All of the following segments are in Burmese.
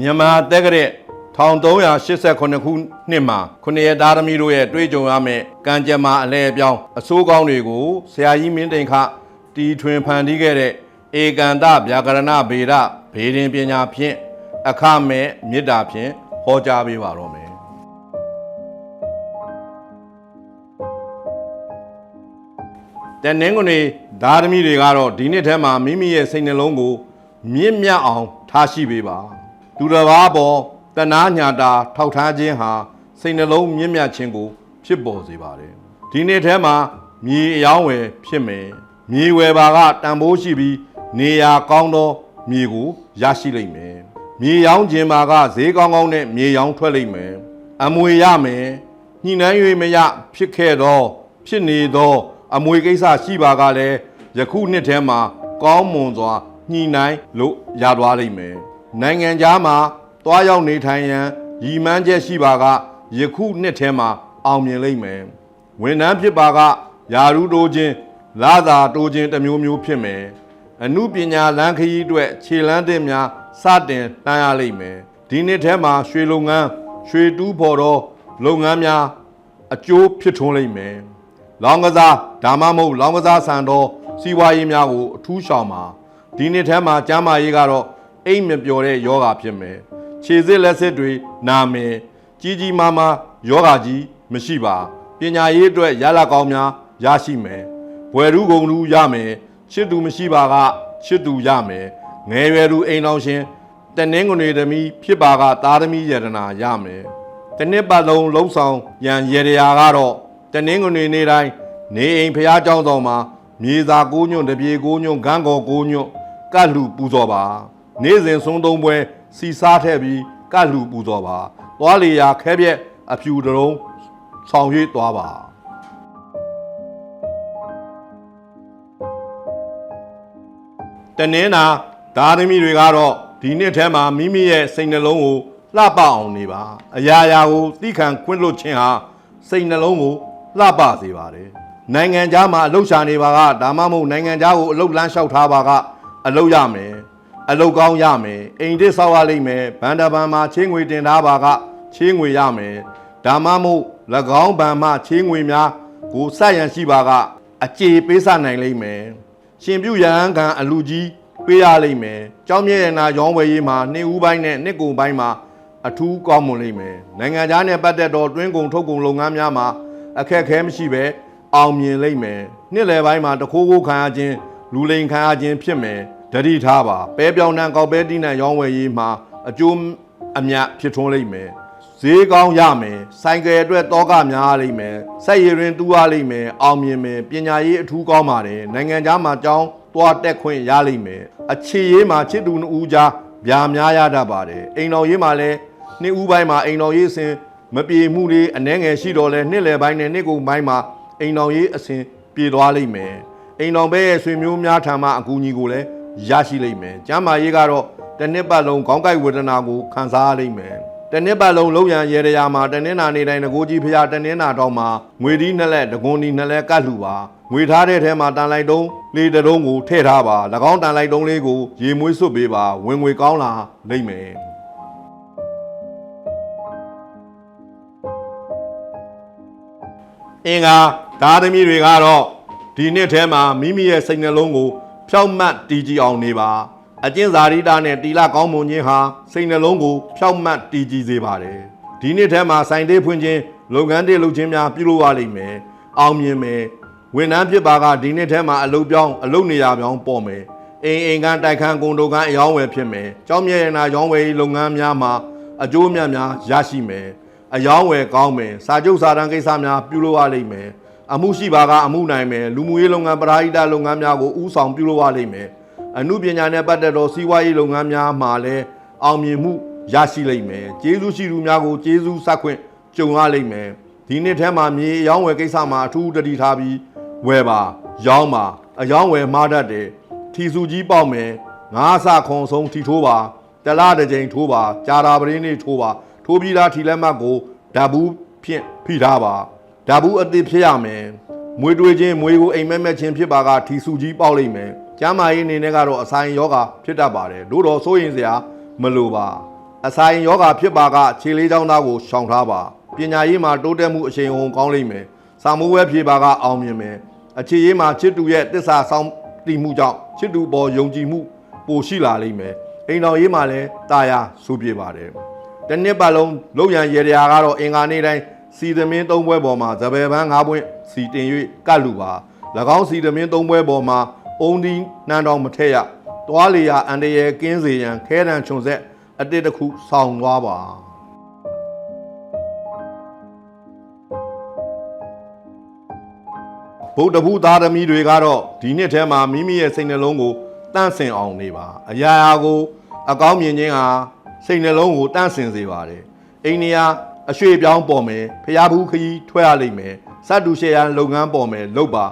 မြန်မာတက်ကတဲ့1389ခုနှစ်မှာခုနှစ်ရသားသမီးတို့ရဲ့တွေ့ကြုံရမယ့်ကံကြမ္မာအလဲအပြောင်းအဆိုးကောင်းတွေကိုဆရာကြီးမင်းတိန်ခတီထွင်ဖန်တီးခဲ့တဲ့ဧကန်တဗျာကရဏဗေဒဘေဒင်ပညာဖြင့်အခမဲ့မေတ္တာဖြင့်ဟောကြားပေးပါတော့မယ်တနင်္ဂနွေသားသမီးတွေကတော့ဒီနှစ်ထဲမှာမိမိရဲ့စိတ်နှလုံးကိုမြင့်မြတ်အောင်ထားရှိပေးပါ သူတစ်ပါးပေါ်တနာညာတာထောက်ထားခြင်းဟာစိတ်နှလုံးမြင့်မြတ်ခြင်းကို ဖြစ်ပေါ်စေပါတယ်ဒီနှစ်ထဲမှာမြေအယောင်းဝယ်ဖြစ်မယ်မြေဝယ်ပါကတန်ဖိုးရှိပြီးနေရာကောင်းသောမြေကိုရရှိလိမ့်မယ်မြေရောင်းခြင်းမှာကဈေးကောင်းကောင်းနဲ့မြေရောင်းထွက်လိမ့်မယ်အမွေရမယ်ညှိနှိုင်း၍မရဖြစ်ခဲ့သောဖြစ်နေသော အမွေကိစ္စရှိပါကလည်းယခုနှစ်ထဲမှာကောင်းမွန်စွာညှိနှိုင်းလို့ရသွားလိမ့်မယ်။ နိုင်ငံခြားမှာတွားရောက်နေထိုင်ရန်ရည်မှန်းချက်ရှိပါကယခုနှစ်ထဲမှာအောင်မြင်လိမ့်မယ်။ဝန်ထမ်းဖြစ်ပါကယာရုတိုးခြင်းလာသာတိုးခြင်းတစ်မျိုးမျိုးဖြစ်မယ်။အမှုပညာလမ်းခရီးအတွက်ခြေလမ်းတင်များစတင်တန်းရလိမ့်မယ်။ဒီနှစ်ထဲမှာရွှေလုပ်ငန်းရွှေတူးဖော်သောလုပ်ငန်းများအကျိုးဖြစ်ထွန်းလိမ့်မယ်။လောင်းကစားဒါမှမဟုတ်လောင်းကစားဆန်တော်စီးပွားရေးများကိုအထူးရှောင်ပါဒီနှစ်ထဲမှာကျမ်းမာရေးကတော့ အိမ်မပျော်တဲ့ယောဂဖြစ်မယ်ခြေစစ်လက်စစ်တွေနာမယ်ကြီးကြီးမားမားယောဂကြီးမရှိပါပညာရေးအတွက်ရလကောင်းများရရှိမယ်ဘွယ်ရူးဂုံရူးရမယ်ချစ်သူမရှိပါကချစ်သူရမယ်ငယ်ရွယ်သူအိမ်တော်ရှင်တနင်္ဂနွေသမီးဖြစ်ပါကသားသမီးယရနာရမယ် တနစ်ပတ်လုံးလှုပ်ဆောင်ရန်ရေတရာကတော့တနင်္ဂနွေနေ့တိုင်းနေအိမ်ဖျားเจ้าဆောင်မှာမြေစာကိုးညွန့်တပြေကိုးညွန့်ဂန်းကော်ကိုးညွန့်ကတ်လူပူဇော်ပါ နေ့စဉ်ဆုံးသုံးပွဲစီစားထည့်ပြီးကတ်လူပူဇော်ပါသွားလေရာခဲပြက်အဖြူတရုံးဆောင်ရွေးသွားပါတနင်္လာသားသမီးတွေကတော့ဒီနှစ်ထဲမှာမိမိရဲ့စိတ်နှလုံးကိုလှပအောင်နေပါအရာရာကိုသိခံခွင့်လွှတ်ခြင်းဟာစိတ်နှလုံးကိုလှပစေပါတယ်နိုင်ငံသားမှာအလုရှာနေပါကဒါမှမဟုတ်နိုင်ငံသားကိုအလုလန်းလျှောက်ထားပါကအလုရမယ် အလုကောင်းရမယ်အိမ်တစ်ဆောက်ရလိမ့်မယ်ဗန္ဒဗန်မှာချင်းငွေတင်ထားပါကချင်းငွေရမယ်ဒါမှမဟုတ်၎င်းဗန်မှာချင်းငွေများကိုဆက်ရန်ရှိပါက အကြေပေးစနိုင်လိမ့်မယ်ရှင်ပြုရဟန်းခံအလူကြီးပေးရလိမ့်မယ်။ကြောင်းမြဲရနာရောင်းဝယ်ရေးမှာနှစ်ဦးပိုင်းနဲ့နှစ်ကုန်ပိုင်းမှာအထူးကောင်းမွန်လိမ့်မယ်။နိုင်ငံသားနဲ့ပတ်သက်သောတွင်းကုန်ထုတ်ကုန်လုပ်ငန်းများမှာအခက်အခဲမရှိပဲအောင်မြင်လိမ့်မယ်။နှစ်လယ်ပိုင်းမှာတခိုးခိုးခံရခြင်းလူလိန်ခံရခြင်းဖြစ်မယ်။ တတိထားပါ။ပဲပြောင်းနှံကောက်ပဲတိနှံရောင်းဝယ်ရေးမှာအကျိုးအမြတ်ဖြစ်ထွန်းလိမ့်မယ်။ဈေးကောင်းရမယ်ဆိုင်ကယ်အတွက်တောကများလိမ့်မယ်ဆက်ရည်ရင်တူးရလိမ့်မယ်အောင်မြင်မယ်ပညာရေးအထူးကောင်းပါတယ်နိုင်ငံသားမှာကျောင်းသွားတက်ခွင့်ရလိမ့်မယ်အခြေရေးမှာချစ်သူနှစ်ဦးကြားဗျာများရတတ်ပါတယ်အိမ်တော်ရေးမှာလည်းနှစ်ဦးပိုင်းမှာအိမ်တော်ရေးအစဉ်မပြေမှုတွေအနှဲငယ်ရှိတော့လဲနှစ်လယ်ပိုင်းနဲ့နှစ်ကုန်ပိုင်းမှာအိမ်တော်ရေးအစဉ်ပြေသွားလိမ့်မယ်အိမ်တော်ဘဲရဲ့ဆွေမျိုးများထံမှအကူအညီကိုလည်း ရရှိလိမ့်မယ်ကျမ်းမာရေးကတော့တစ်နှစ်ပတ်လုံးခေါင်းကိုက်ဝေဒနာကိုခံစားရလိမ့်မယ်တနစ်ပတ်လုံးလုံရန်ရေရရာမှာတနင်္လာနေ့တိုင်းငကိုကြီးဖျားတနင်္လာတော့မှာငွေဒီနှစ်လက်ဒဂွန်ဒီနှစ်လက်ကတ်လှူပါငွေထားတဲ့ထဲမှာတန်လိုက်တုံးလေးတစ်လုံးကိုထည့်ထားပါ၎င်းတန်လိုက်တုံးလေးကိုရေမွေးစွတ်ပေးပါဝင်ငွေကောင်းလာလိမ့်မယ်အင်္ဂါသားသမီးတွေကတော့ဒီနှစ်ထဲမှာမိမိရဲ့စိတ်နှလုံးကို ဖြောက်မှတ်တည်ကြည်အောင်နေပါအကျင့်စာရိတာနဲ့တီလာကောင်းမွန်ခြင်းဟာစိတ်နှလုံးကိုဖြောက်မှတ်တည်ကြည်စေပါတယ်ဒီနှစ်ထဲမှာစိုင်တေးဖွင့်ခြင်းလုပ်ငန်းတွေလုပ်ခြင်းများပြုလုပ်ရလိမ့်မယ်အောင်မြင်မယ်ဝန်ထမ်းဖြစ်ပါကဒီနှစ်ထဲမှာအလုပ်ပြောင်းအလုပ်နေရာပြောင်းပေါ်မယ်အိမ်အိမ်ကန်တိုက်ခန်းကုန်တို့ကန်အယောင်းဝယ်ဖြစ်မယ်ကြောင်းမြဲရနာရောင်းဝယ်ရေးလုပ်ငန်းများမှာအကျိုးအမြတ်များရရှိမယ်အယောင်းဝယ်ကောင်းမယ်စာချုပ်စာတမ်းကိစ္စများပြုလုပ်ရလိမ့်မယ် အမှုရှိပါကအမှုနိုင်မယ်လူမှုရေးလုပ်ငန်းပရာဟိတလုပ်ငန်းများကိုဦးဆောင်ပြုလုပ်ရလိမ့်မယ်အမှုပညာနဲ့ပတ်သက်သောစီးပွားရေးလုပ်ငန်းများမှာလည်းအောင်မြင်မှုရရှိလိမ့်မယ်။ကျေးဇူးရှိသူများကိုကျေးဇူးဆက်ခွင့်ကြုံရလိမ့်မယ်။ဒီနှစ်ထဲမှာမြေအယောင်းဝယ်ကိစ္စမှာအထူးတတိထားပြီးဝယ်ပါရောင်းပါအယောင်းဝယ်မှားတတ်တယ်။ထီစုကြီးပေါက်မယ်။ငါးဆခုံဆုံးထီထိုးပါတလားတစ်ကြိမ်ထိုးပါကြာတာပရင်းလေးထိုးပါထိုးပြီးသားထီလက်မှတ်ကိုဓာဘူးဖြင့်ဖိထားပါ ဓာဘူးအသစ်ဖြစ်ရမယ်။မွေတွေချင်းမွေကိုအိမ်မက်မက်ချင်းဖြစ်ပါကထီစုကြီးပေါက်လိမ့်မယ်။ကျမ်းမာရေးအနေနဲ့ကတော့အဆိုင်ယောဂါဖြစ်တတ်ပါတယ်။တို့တော့စိုးရင်စရာမလိုပါ။အစာရင်ယောဂဖြစ်ပါကခြေလေးချောင်းသားကိုရှောင်ထားပါပညာရေးမှာတိုးတက်မှုအရှိန်အဟုန်ကောင်းလိမ့်မယ်စာမိုးဝဲဖြေပါကအောင်မြင်မယ်အခြေရေးမှာချစ်တူရဲ့တစ္ဆာဆောင်တည်မှုကြောင့်ချစ်တူပေါ်ယုံကြည်မှုပိုရှိလာလိမ့်မယ်အိမ်တော်ရေးမှာလည်းတာယာဆူပြေပါတယ်တနစ်ပတ်လုံးလုံရန်ရေတရာကတော့အင်္ဂါနေ့တိုင်း စီသမင်းသုံးပွဲပေါ်မှာဇပယ်ပန်း၅ပွင့်စီတင်၍ကတ်လူပါ၎င်းစီသမင်းသုံးပွဲပေါ်မှာအုံဒီနှမ်းတော်မထက်ရတွားလီယာအန်တရဲကင်းစေရန်ခဲတံခြုံဆက်အတစ်တစ်ခုဆောင်သွားပါဗုဒ္ဓဘုသားသမီးတွေကတော့ဒီနှစ်ထဲမှာမိမိရဲ့စိတ်နှလုံးကိုတန့်စင်အောင်နေပါအရာရာကို အကောင်းမြင်ခြင်းဟာစိတ်နှလုံးကိုတန့်စင်စေပါတယ်အိန္ဒိယ အရွှေ့ပြောင်းပေါ်မယ်ဖျားဘူးခကြီးထွက်ရလိမ့်မယ်စတ်တူရှယ်ရန်လုပ်ငန်းပေါ်မယ်လုပ်ပါ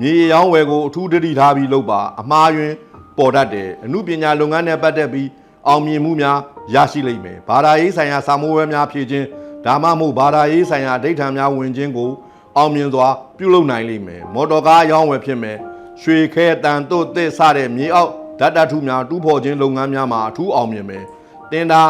မြေရောင်းဝယ်ကိုအထူးတတိထားပြီးလုပ်ပါအမှားယွင်းပေါ်တတ်တယ်အမှုပညာလုပ်ငန်းနဲ့ပတ်သက်ပြီးအောင်မြင်မှုများရရှိလိမ့်မယ်ဘာသာရေးဆိုင်ရာစာမိုးဝဲများဖြည့်ခြင်းဒါမှမဟုတ်ဘာသာရေးဆိုင်ရာအဋိဌာန်များဝင်ခြင်းကိုအောင်မြင်စွာပြုလုပ်နိုင်လိမ့်မယ်မော်တော်ကားရောင်းဝယ်ဖြစ်မယ်ရွှေခဲတန်တို့သစ်စတဲ့မြေအောက်ဓာတ်တထုများတူးဖော်ခြင်းလုပ်ငန်းများမှာအထူးအောင်မြင်မယ်တင်တာ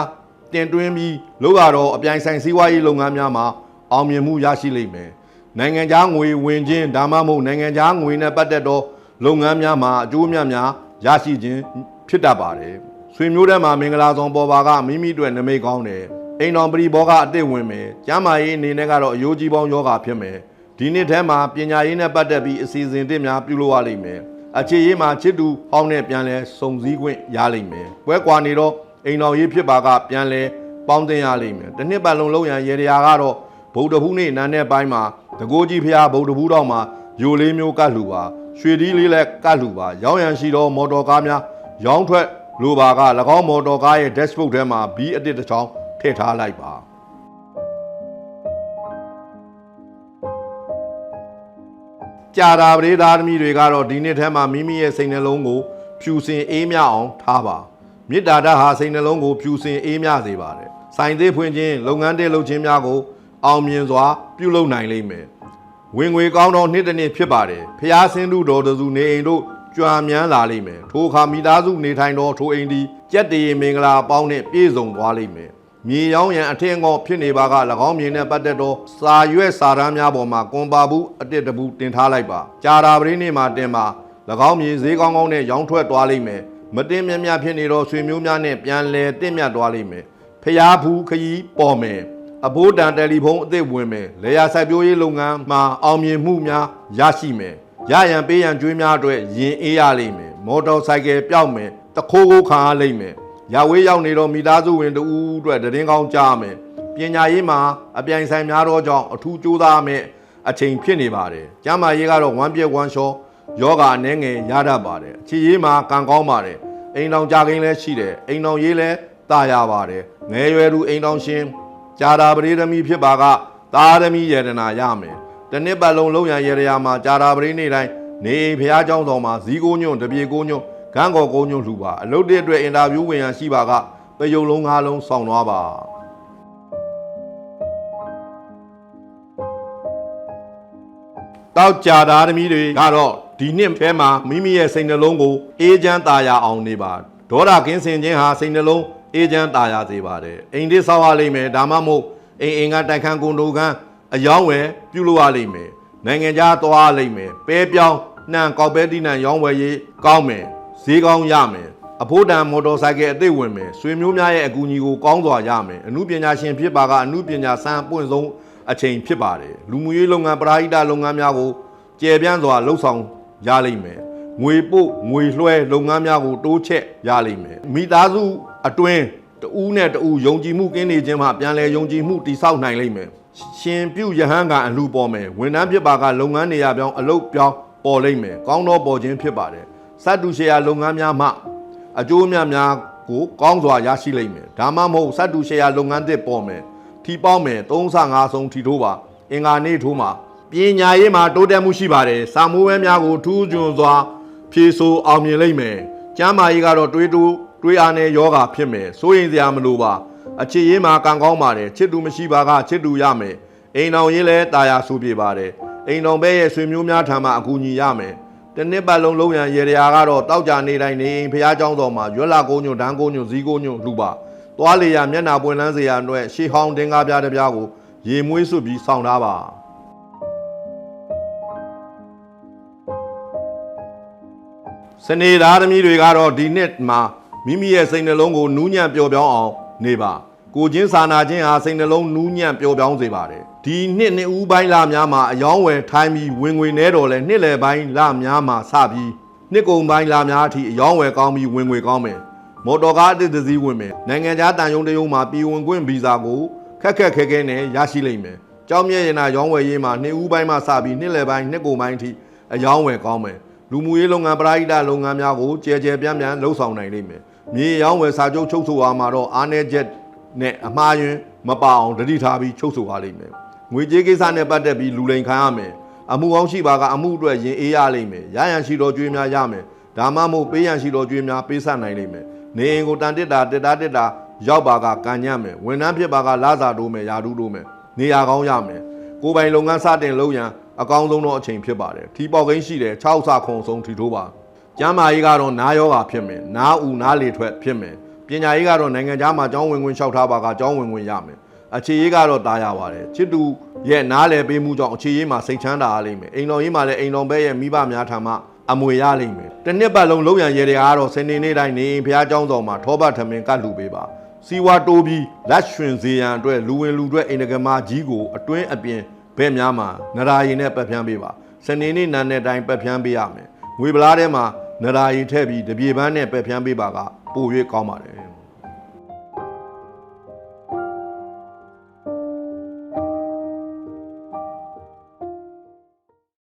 တင်တွင်းပြီးလုပ်ရတော့အပြိုင်ဆိုင်စည်းဝါးရေးလုပ်ငန်းများမှာအောင်မြင်မှုရရှိလိမ့်မယ်နိုင်ငံခြားငွေဝင်ခြင်းဒါမှမဟုတ်နိုင်ငံခြားငွေနဲ့ပတ်သက်သောလုပ်ငန်းများမှာအကျိုးများများရရှိခြင်းဖြစ်တတ်ပါတယ်ဆွေမျိုးတဲ့မှာမင်္ဂလာဆောင်ပေါ်ပါကမိမိတို့နမိတ်ကောင်းတယ်အိမ်တော်ပရိဘောကအစ်စ်ဝင်မယ်ကျမ်းမာရေးအနေနဲ့ကတော့အယိုးကြီးပေါင်းယောဂဖြစ်မယ်ဒီနှစ်ထဲမှာပညာရေးနဲ့ပတ်သက်ပြီးအစီအစဉ်တစ်များပြုလုပ်ရလိမ့်မယ်။အခြေရေးမှာချစ်တူဟောင်းနဲ့ပြန်လဲစုံစည်းခွင့်ရလိမ့်မယ်။ပွဲကွာနေတော့ အိမ်တော်ရေးဖြစ်ပါကပြန်လဲပေါင်းတင်ရလိမ့်မယ်။တစ်နှစ်ပတ်လုံးလုံးရန်ရေတရာကတော့ဗုဒ္ဓဘူးနေ့နန်းတဲ့ပိုင်းမှာတကိုးကြီးဖျားဗုဒ္ဓဘူးတော်မှာယိုလေးမျိုးကတ်လှူပါရွှေဒီလေးလည်းကတ်လှူပါရောင်းရန်ရှိတော့မော်တော်ကားများရောင်းထွက်လိုပါက၎င်းမော်တော်ကားရဲ့ dashboard ထဲမှာဘီအတစ်တစ်ချောင်းထည့်ထားလိုက်ပါ။ကြာတာပရိသားသမီးတွေကတော့ဒီနှစ်ထဲမှာမိမိရဲ့စိတ်နှလုံးကိုဖြူစင်အေးမြအောင်ထားပါ မေတ္တာဓာတ်ဟာစိတ်နှလုံးကိုဖြူစင်အေးမြစေပါတယ်စိုင်သေးဖွင့်ခြင်းလုပ်ငန်းတဲ့လုပ်ခြင်းများကို အောင်မြင်စွာ ပြုလုပ်နိုင်လိမ့်မယ်ဝင်ငွေကောင်းသောနှစ်တစ်နှစ်ဖြစ်ပါတယ်ဖျားဆင်းသူတော်တစုနေအိမ်တို့ကြွာမြန်းလာလိမ့်မယ်ထိုအခါမိသားစုနေထိုင်သောထိုအိမ်ဒီကြက်တရေမင်္ဂလာပေါင်းနဲ့ပြည့်စုံသွားလိမ့်မယ်မြေရောင်းရန်အထင်ကောဖြစ်နေပါက၎င်းမြေနဲ့ပတ်သက်သောစာရွက်စာတမ်းများပေါ်မှာကွန်ပါဘူးအတစ်တဘူးတင်ထားလိုက်ပါကြာတာပရင်းနေမှာတင်ပါ၎င်းမြေဈေးကောင်းကောင်းနဲ့ရောင်းထွက်သွားလိမ့်မယ် မတင်မြတ်မြတ်ဖြစ်နေသောဆွေမျိုးများနဲ့ပြန်လဲတင့်မြတ်သွားလိမ့်မယ်ဖျားဘူးခရီးပေါ်မယ်အဘိုးတန်တယ်လီဖုန်းအသစ်ဝင်မယ်လေယာစိုက်ပျိုးရေးလုပ်ငန်းမှာအောင်မြင်မှုများရရှိမယ်ရရန်ပေးရန်ကြွေးများအတွက်ရင်အေးရလိမ့်မယ်မော်တော်ဆိုင်ကယ်ပျောက်မယ်တခိုးကိုခံရလိမ့်မယ်ရဝေးရောက်နေတော့မိသားစုဝင်တူအတွက်တည်င်းကောင်းကြားမယ်ပညာရေးမှာအပြိုင်ဆိုင်များတော့ကြောင့်အထူးကြိုးစားမယ်အချိန်ဖြစ်နေပါတယ်ကျမ်းမာရေးကတော့ဝမ်းပြက်ဝမ်းလျှောယောဂအနှဲငယ်ရတတ်ပါတယ်အခြေရေးမှာကံကောင်းပါတယ် အိမ်တော်ကြာခင်းလည်းရှိတယ်အိမ်တော်ရေးလည်းတာရပါတယ်ငယ်ရွယ်သူအိမ်တော်ရှင်ကြာတာပရိသမီဖြစ်ပါကသာသမီယေဒနာရမယ်တနှစ်ပတ်လုံးလုံးရယေရရာမှာကြာတာပရိနေ့တိုင်းနေဘုရားကျောင်းတော်မှာဇီးကိုညွန့်တပြေကိုညွန့်ဂန်းကော်ကိုညွန့်လှူပါအလုပ်တဲ့အတွက်အင်တာဗျူးဝင်ရရှိပါကပယုံလုံး၅လုံးဆောင်းသွားပါတောက်ကြတာသမီးတွေကတော့ ဒီနှစ်ထဲမှာမိမိရဲ့စိတ်နှလုံးကိုအေးချမ်းသာယာအောင်နေပါဒေါသကင်းစင်ခြင်းဟာစိတ်နှလုံးအေးချမ်းသာယာစေပါတယ်အိမ်လေးဆောက်ရလိမ့်မယ်ဒါမှမဟုတ်အိမ်အိမ်ကတိုက်ခန်းကွန်ဒိုခန်းအယောင်းဝယ်ပြုလုပ်ရလိမ့်မယ်နိုင်ငံခြားသွားရလိမ့်မယ်ပဲပြောင်းနှံကောက်ပဲတိနှံရောင်းဝယ်ရေးကောင်းမယ်ဈေးကောင်းရမယ်အဖို့တန်မော်တော်ဆိုင်ကယ်အသစ်ဝင်မယ်ဆွေမျိုးများရဲ့အကူအညီကိုကောင်းစွာရမယ်အမှုပညာရှင်ဖြစ်ပါကအမှုပညာစံပွင့်ဆုံးအချိန်ဖြစ်ပါတယ်လူမှုရေးလုပ်ငန်းပရာဟိတလုပ်ငန်းများကိုကျေပြန့်စွာလှုပ်ဆောင် ရလိမ့်မယ်ငွေပို့ငွေလွှဲလုပ်ငန်းများကိုတိုးချက်ရလိမ့်မယ်မိသားစုအတွင်းတူးနဲ့တူးယုံကြည်မှုကင်းနေခြင်းမှပြန်လည်ယုံကြည်မှုတည်ဆောက်နိုင်လိမ့်မယ်ရှင်ပြုယဟန်ကအလှပေါ်မယ်ဝန်ထမ်းဖြစ်ပါကလုပ်ငန်းနေရာပြောင်းအလုပ်ပြောင်းပေါ်လိမ့်မယ်ကောင်းသောပေါ်ခြင်းဖြစ်ပါတယ်စတ်တူရှယ်ယာလုပ်ငန်းများမှအကျိုးအမြတ်များကိုကောင်းစွာရရှိလိမ့်မယ်ဒါမှမဟုတ်စက်တူရှယ်ယာလုပ်ငန်းသစ်ပေါ်မယ်ထီပေါက်မယ်35ဆုံးထီထိုးပါအင်္ဂါနေ့ထိုးမှာ ပညာရေးမှာတိုးတက်မှုရှိပါတယ်စာမိုးဝဲများကိုထူးချွန်စွာဖြည့်ဆို့အောင်မြင်လိမ့်မယ်ကျမ်းမာရေးကတော့တွေးတိုးတွေးအားနဲ့ယောဂဖြစ်မယ်စိုးရင်စရာမလိုပါအခြေရေးမှာကံကောင်းပါတယ်ချစ်သူမရှိပါကချစ်သူရမယ်အိမ်တော်ရေးလဲတာယာဆူပြေပါတယ်အိမ်တော်ဘဲရဲ့ဆွေမျိုးများထံမှအကူအညီရမယ် တနစ်ပတ်လုံးလုံးရန်ရေတရာကတော့တောက်ကြနေတိုင်းနေအိမ်ဖះเจ้าတော်မှာရွက်လာကိုညွန့်ဒန်းကိုညွန့်ဇီးကိုညွန့်လှူပါ သွားလေရမျက်နာပွင့်လန်းစေရအတွက်ရှေးဟောင်းတင်ကားပြားတစ်ပြားကိုရေမွေးစွပြီးဆောင်းထားပါ စနေသားသမီးတွေကတော့ဒီနှစ်မှာမိမိရဲ့စိတ်နှလုံးကိုနူးညံ့ပျော်ပြောင်းအောင်နေပါကိုချင်းစာနာခြင်းဟာစိတ်နှလုံးနူးညံ့ပျော်ပြောင်းစေပါတယ်ဒီနှစ်နှစ်ဦးပိုင်းလများမှာအယောင်းဝယ်ထိုင်းပြီးဝင်ငွေနဲတော်လဲနှစ်လယ်ပိုင်းလများမှာစပြီးနှစ်ကုံပိုင်းလများအထိအယောင်းဝယ်ကောင်းပြီးဝင်ငွေကောင်းမယ်မော်တော်ကားအသစ်တစ်စီးဝင်မယ်နိုင်ငံခြားတန်ယုံတယုံမှာပြည်ဝင်ခွင့်ဗီဇာကိုခက်ခက်ခဲခဲနဲ့ရရှိလိမ့်မယ်ကြောင်းမြဲရင်နာရောင်းဝယ်ရေးမှာနှစ်ဦးပိုင်းမှာစပြီးနှစ်လယ်ပိုင်းနှစ်ကုံပိုင်းအထိအယောင်းဝယ်ကောင်းမယ် လူမှုရေးလုပ်ငန်းပရာဟိတလုပ်ငန်းများကိုကြဲကြဲပြန့်ပြန့်လှုပ်ဆောင်နိုင်လိမ့်မယ်။မြေရောင်းဝယ်စာချုပ်ချုပ်ဆိုအားမှာတော့အားနည်းချက်နဲ့အမှားယွင်းမပအောင်တတိထားပြီးချုပ်ဆိုပါလိမ့်မယ်။ငွေကြေးကိစ္စနဲ့ပတ်သက်ပြီးလူလိန်ခံရမယ်။အမှုကောင်းရှိပါကအမှုအတွက်ရင်အေးရလိမ့်မယ်။ရရန်ရှိတော်ကြွေးများရမယ်။ဒါမှမဟုတ်ပေးရန်ရှိတော်ကြွေးများပေးဆက်နိုင်လိမ့်မယ်။နေအိမ်ကိုတန်တစ်တာတစ်တာတစ်တာရောက်ပါကကန်ညံ့မယ်။ဝန်ထမ်းဖြစ်ပါကလာစာတိုးမယ်ယာတူးတိုးမယ်။နေရာကောင်းရမယ်။ကိုယ်ပိုင်လုပ်ငန်းစတင်လုပ်ရန် အကောင်းဆုံးသောအချိန်ဖြစ်ပါတယ်ထီပေါက်ကိန်းရှိတယ်6ဆခုံဆုံးထီထိုးပါကျမ်းမာရေးကတော့နားယောဂါဖြစ်မယ်နားဦးနားလေထွက်ဖြစ်မယ်ပညာရေးကတော့နိုင်ငံခြားမှာကျောင်းဝင်ခွင့်လျှောက်ထားပါကကျောင်းဝင်ခွင့်ရမယ်အခြေရေးကတော့တားရပါတယ်ချစ်တူရဲ့နားလေပေးမှုကြောင့်အခြေရေးမှာစိတ်ချမ်းသာရလိမ့်မယ်အိမ်တော်ရေးမှာလည်းအိမ်တော်ဘဲရဲ့မိဘများထံမှအမွေရလိမ့်မယ်တစ်နှစ်ပတ်လုံးလုံရန်ရေတွေကတော့စနေနေ့တိုင်းနေအိမ်ဖျားကျောင်းဆောင်မှာထောပတ်ထမင်ကတ်လူပေးပါစီဝါတိုးပြီးလက်ရွှင်စေရန်အတွက်လူဝင်လူအတွက်အိန္ဒကမာကြီးကိုအတွင်းအပြင် ဘဲ့များမှာနရာရီနဲ့ပတ်ဖြန်းပေးပါစနေနေ့နန်းတဲ့တိုင်းပတ်ဖြန်းပေးရမယ်ငွေပလားထဲမှာနရာရီထည့်ပြီးတပြေပန်းနဲ့ပတ်ဖြန်းပေးပါကပို၍ကောင်းပါတယ်